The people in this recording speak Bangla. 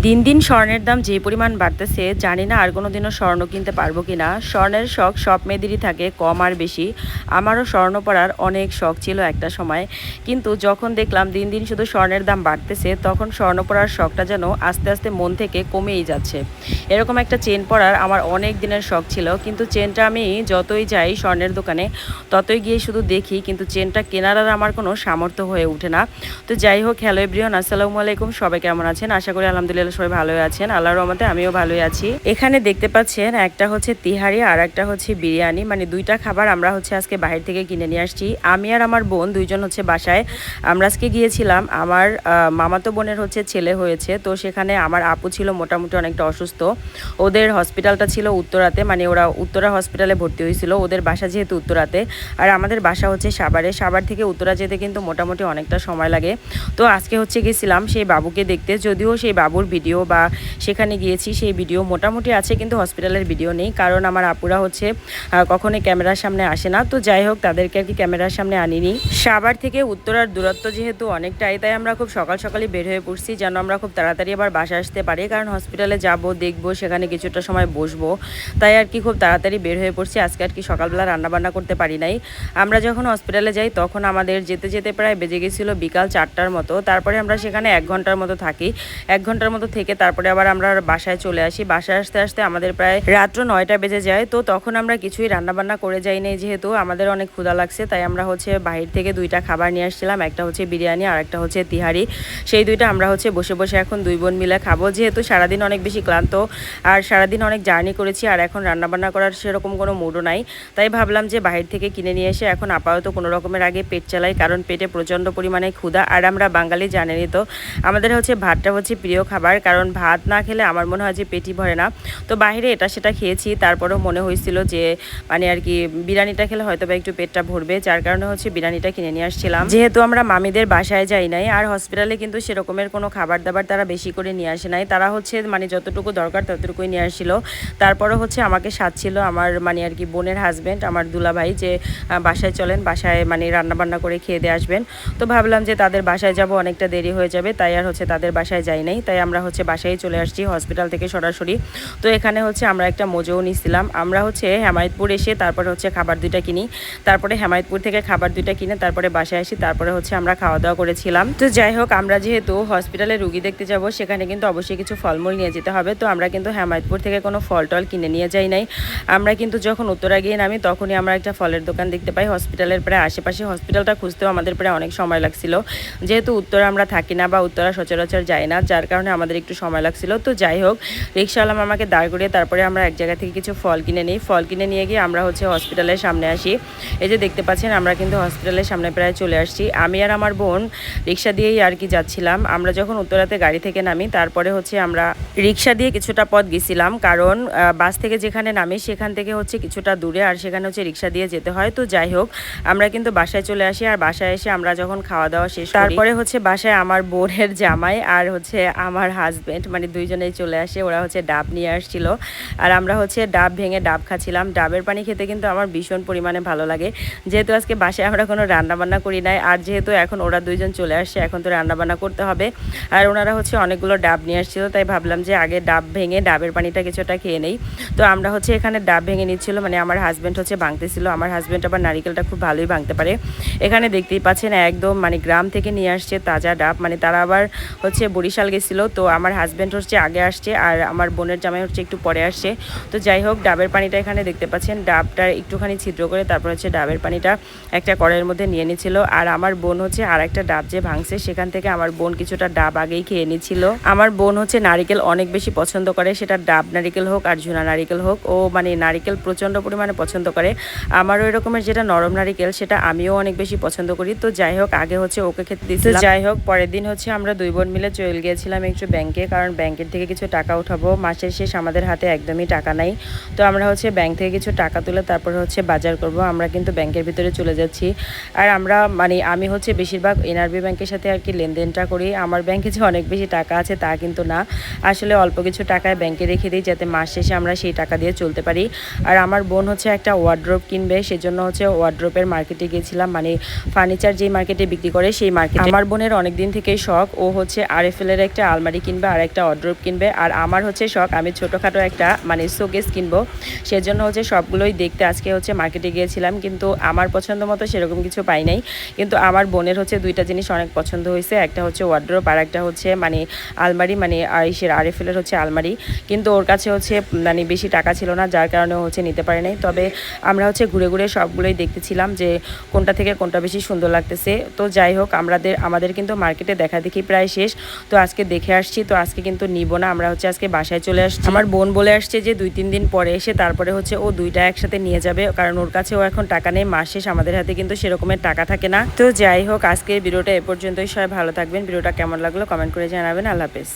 দিন দিন স্বর্ণের দাম যে পরিমাণ বাড়তেছে, জানি না আর কোনো দিনও স্বর্ণ কিনতে পারব কি না স্বর্ণের শখ সব মেয়েদেরই থাকে, কম আর বেশি। আমারও স্বর্ণ পরার অনেক শখ ছিল একটা সময়। কিন্তু যখন দেখলাম দিন দিন শুধু স্বর্ণের দাম বাড়তেছে, তখন স্বর্ণ পরার শখটা যেন আস্তে আস্তে মন থেকে কমেই যাচ্ছে। এরকম একটা চেন পরার আমার অনেক দিনের শখ ছিল, কিন্তু চেনটা আমি যতই যাই স্বর্ণের দোকানে, ততই গিয়ে শুধু দেখি, কিন্তু চেনটা কেনার আর আমার কোনো সামর্থ্য হয়ে ওঠে না। তো যাই হোক, হ্যালো এভরিওয়ান, আসসালামু আলাইকুম, সবাই কেমন আছেন? আশা করি আলহামদুলিল্লাহ সবাই ভালোই আছেন, আল্লাহর রহমতে আমিও ভালোই আছি। এখানে দেখতে পাচ্ছেন, একটা হচ্ছে তিহারি আর একটা হচ্ছে বিরিয়ানি। মানে দুইটা খাবার আমরা হচ্ছে আজকে বাইরে থেকে কিনে নিয়ে আসছি। আমি আর আমার বোন দুইজন হচ্ছে বাসায়। আমরা আজকে গিয়েছিলাম, আমার মামাতো বোনের হচ্ছে ছেলে হয়েছে। তো সেখানে আমার আপু ছিল মোটামুটি অনেকটা অসুস্থ। ওদের হসপিটালটা ছিল উত্তরাতে মানে ওরা উত্তরা হসপিটালে ভর্তি হয়েছিল। ওদের বাসা যেহেতু উত্তরাতে। আর আমাদের বাসা হচ্ছে সাভারে। সাভার থেকে উত্তরা যেতে কিন্তু মোটামুটি অনেকটা সময় লাগে। তো আজকে হচ্ছে গেছিলাম সেই বাবুকে দেখতে। যদিও সেই বাবুর ভিডিও বা সেখানে গিয়েছি, সেই ভিডিও মোটামুটি আছে কিন্তু হসপিটালের ভিডিও নেই। কারণ আমার আপুরা হচ্ছে কখনোই ক্যামেরার সামনে আসে না। তো যাই হোক, তাদেরকে আর কি ক্যামেরার সামনে আনিনি। সাভার থেকে উত্তরার দূরত্ব যেহেতু অনেকটাই, তাই আমরা খুব সকাল সকালই বের হয়ে পড়ছি, যেন আমরা খুব তাড়াতাড়ি আবার বাসা আসতে পারি। কারণ হসপিটালে যাব, দেখব, সেখানে কিছুটা সময় বসবো। তাই আর কি খুব তাড়াতাড়ি বের হয়ে পড়ছি। আজকে আর কি সকালবেলা রান্না বান্না করতে পারি নাই। আমরা যখন হসপিটালে যাই, তখন আমাদের যেতে যেতে প্রায় বেজে গেছিল বিকাল চারটার মতো। তারপরে আমরা সেখানে এক ঘণ্টার মতো থাকি। এক ঘণ্টার মতো থেকে তারপরে আবার আমরা বাসায় চলে আসি। বাসায় আসতে আসতে আমাদের প্রায় রাত্র নয়টা বেজে যায়। তো তখন আমরা কিছুই রান্না বান্না করে যাই যেহেতু আমাদের অনেক ক্ষুধা লাগছে। তাই আমরা হচ্ছে বাহির থেকে দুইটা খাবার নিয়ে আসছিলাম। একটা হচ্ছে বিরিয়ানি আর একটা হচ্ছে তিহারি। সেই দুইটা আমরা হচ্ছে বসে বসে এখন দুই বোন মিলে খাব। যেহেতু সারাদিন অনেক বেশি ক্লান্ত আর সারাদিন অনেক জার্নি করেছি আর এখন রান্নাবান্না করার সেরকম কোনো মুডও নাই। তাই ভাবলাম যে বাহির থেকে কিনে নিয়ে এসে এখন আপাতত কোনো রকমের আগে পেট চালাই, কারণ পেটে প্রচণ্ড পরিমাণে ক্ষুধা। আর আমরা বাঙালি জানেনই তো, আমাদের হচ্ছে ভাতটা হচ্ছে প্রিয় খাবার। কারণ ভাত না খেলে আমার মনে হয় যে পেটি ভরে না। তো বাইরে এটা সেটা খেয়েছি, তারপরেও মনে হয়েছিল যে মানে আর কি বিরিয়ানিটা খেলে হয়তো বা একটু পেটটা ভরবে, যার কারণে হচ্ছে বিরিয়ানিটা কিনে নিয়ে আসছিলাম। যেহেতু আমরা মামিদের বাসায় যাই নাই, আর হসপিটালে কিন্তু সেরকমের কোনো খাবার দাবার তারা বেশি করে নিয়ে আসে নাই। তারা হচ্ছে মানে যতটুকু দরকার ততটুকুই নিয়ে আসছিল। তারপরে হচ্ছে আমাকে সাথছিল আমার মানে আর কি বোনের হাজব্যান্ড আমার দুলাভাই যে বাসায় চলেন, বাসায় মানে রান্না বান্না করে খেয়ে দিয়ে আসবেন। তো ভাবলাম যে তাদের বাসায় যাব, অনেকটা দেরি হয়ে যাবে, তাই আর হচ্ছে তাদের বাসায় যাই নাই। তাই আমরা হচ্ছে বাসায় চলে আসছি হসপিটাল থেকে সরাসরি। তো এখানে হচ্ছে আমরা একটা মোজোও নিছিলাম। আমরা হচ্ছে হেমায়তপুর এসে তারপরে হচ্ছে খাবার দুইটা কিনি, তারপরে হেমায়তপুর থেকে খাবার দুইটা কিনে তারপরে বাসায় আসি, তারপরে হচ্ছে আমরা খাওয়া দাওয়া করেছিলাম। তো যাই হোক, আমরা যেহেতু হসপিটালে রুগী দেখতে যাব, সেখানে কিন্তু অবশ্যই কিছু ফলমূল নিয়ে যেতে হবে। তো আমরা কিন্তু হেমায়তপুর থেকে কোনো ফল টল কিনে নিয়ে যাই নাই। আমরা কিন্তু যখন উত্তরা গিয়ে নামি, তখনই আমরা একটা ফলের দোকান দেখতে পাই। হসপিটালের প্রায় আশেপাশে হসপিটালটা খুঁজতেও আমাদের প্রায় অনেক সময় লাগছিল। যেহেতু উত্তরা আমরা থাকি না বা উত্তরা সচরাচর যাই না, যার কারণে আমাদের একটু সময় লাগছিল। তো যাই হোক রিক্সাওয়ালা আমাকে দাঁড় করিয়ে তারপরে আমরা এক জায়গা থেকে কিছু ফল কিনে নিই। ফল কিনে নিয়ে গিয়ে আমরা হচ্ছে হসপিটালের সামনে আসি। এই যে দেখতে পাচ্ছেন, আমরা কিন্তু হসপিটালের সামনে প্রায় চলে আসছি। আমি আর আমার বোন রিক্সা দিয়েই আর কি যাচ্ছিলাম। আমরা যখন উত্তরাতে গাড়ি থেকে নামি, তারপরে হচ্ছে আমরা রিক্সা দিয়ে কিছুটা পথ গেছিলাম। কারণ বাস থেকে যেখানে নামি, সেখান থেকে হচ্ছে কিছুটা দূরে আর সেখানে হচ্ছে রিক্সা দিয়ে যেতে হয়। তো যাই হোক, আমরা কিন্তু বাসায় চলে আসি আর বাসায় এসে আমরা যখন খাওয়া দাওয়া শেষ তারপরে হচ্ছে বাসায় আমার বোনের জামাই আর হচ্ছে আমার হাজবেন্ড মানে দুইজনেই চলে আসে, ওরা হচ্ছে ডাব নিয়ে আসছিল। আর আমরা হচ্ছে ডাব ভেঙে ডাব খাচ্ছিলাম। ডাবের পানি খেতে কিন্তু আমার ভীষণ পরিমাণে ভালো লাগে। যেহেতু আজকে বাসায় আমরা কোনো রান্না বান্না করি নাই, আর যেহেতু এখন ওরা দুইজন চলে আসছে, এখন তো রান্নাবান্না করতে হবে। আর ওনারা হচ্ছে অনেকগুলো ডাব নিয়ে আসছিল, তাই ভাবলাম যে আগে ডাব ভেঙে ডাবের পানিটা কিছুটা খেয়ে নেই। তো আমরা হচ্ছে এখানে ডাব ভেঙে নিচ্ছিল মানে আমার হাজব্যান্ড হচ্ছে ভাঙতেছিল। আমার হাজব্যান্ড আবার নারিকেলটা খুব ভালোই ভাঙতে পারে। এখানে দেখতেই পাচ্ছেন, একদম মানে গ্রাম থেকে নিয়ে আসছে তাজা ডাব। মানে তারা আবার হচ্ছে বরিশাল গেছিল, তো আমার হাজব্যান্ড হচ্ছে আগে আসছে আর আমার বোনের জামাই হচ্ছে একটু পরে আসছে। তো যাই হোক, ডাবের পানিটা এখানে দেখতে পাচ্ছেন। ডাবটা একটুখানি ছিদ্র করে তারপর হচ্ছে ডাবের পানিটা একটা কড়াইয়ের মধ্যে নিয়ে নিছিল আর আমার বোন হচ্ছে আর একটা ডাব যে ভাঙছে, সেখান থেকে আমার বোন কিছুটা ডাব আগেই খেয়ে নিছিল আমার বোন হচ্ছে নারিকেল অনেক বেশি পছন্দ করে, সেটা ডাব নারিকেল হোক আর ঝুনা নারিকেল হোক। ও মানে নারিকেল প্রচণ্ড পরিমাণে পছন্দ করে। আমারও এরকমের যেটা নরম নারিকেল, সেটা আমিও অনেক বেশি পছন্দ করি। তো যাই হোক, আগে হচ্ছে ওকে খেতে দিয়েছিল যাই হোক, পরের দিন হচ্ছে আমরা দুই বোন মিলে চলে গিয়েছিলাম একটু ব্যাংকে কারণ ব্যাংকের থেকে কিছু টাকা উঠাবো। মাসের শেষ আমাদের হাতে একদমই টাকা নাই। তো আমরা হচ্ছে ব্যাংক থেকে কিছু টাকা তুলে তারপর হচ্ছে বাজার করব। আমরা কিন্তু ব্যাংকের ভিতরে চলে যাচ্ছি। আর আমরা মানে আমি হচ্ছে বেশিরভাগ এনআরবি ব্যাংকের সাথে আর কি লেনদেনটা করি। আমার ব্যাংকে যে অনেক বেশি টাকা আছে তা কিন্তু না। আসলে অল্প কিছু টাকায় ব্যাংকে রেখে দিই যাতে মাস শেষে আমরা সেই টাকা দিয়ে চলতে পারি। আর আমার বোন হচ্ছে একটা ওয়ার্ড্রোপ কিনবে। সেজন্য হচ্ছে ওয়ার্ড্রোপের মার্কেটে গিয়েছিলাম। মানে ফার্নিচার যেই মার্কেটে বিক্রি করে সেই মার্কেট আমার বোনের অনেক দিন থেকেই শখ। ও হচ্ছে আরএফএল এর একটা আলমারি কিনবে, আর একটা অড্রপ কিনবে। আর আমার হচ্ছে শখ, আমি ছোটোখাটো একটা মানে শোকেস কিনবো। সেজন্য হচ্ছে সবগুলোই দেখতে আজকে হচ্ছে মার্কেটে গিয়েছিলাম, কিন্তু আমার পছন্দ মতো সেরকম কিছু পাই নাই। কিন্তু আমার বোনের হচ্ছে দুইটা জিনিস অনেক পছন্দ হয়েছে, একটা হচ্ছে ওয়ার্ড্রোপ আর একটা হচ্ছে মানে আলমারি মানে আইসের আর আরএফএলের হচ্ছে আলমারি। কিন্তু ওর কাছে হচ্ছে মানে বেশি টাকা ছিল না, যার কারণে হচ্ছে নিতে পারে নাই। তবে আমরা হচ্ছে ঘুরে ঘুরে সবগুলোই দেখতেছিলাম যে কোনটা থেকে কোনটা বেশি সুন্দর লাগতেছে। তো যাই হোক, আমাদের আমাদের কিন্তু মার্কেটে দেখা দেখি প্রায় শেষ। তো আজকে দেখে আসছি তো আজকে কিন্তু নিব না। আমরা হচ্ছে আজকে বাসায় চলে আসছি। আমার বোন বলে আসছে যে দুই তিন দিন পরে এসে তারপরে হচ্ছে ও দুইটা একসাথে নিয়ে যাবে, কারণ ওর কাছে ও এখন টাকা নেই, মাস শেষ, আমাদের হাতে কিন্তু সেরকমের টাকা থাকে না। তো যাই হোক আজকে ভিডিওটা এ পর্যন্তই। সবাই ভালো থাকবেন। ভিডিওটা কেমন লাগল কমেন্ট করে জানাবেন। আল্লাহ হাফেজ।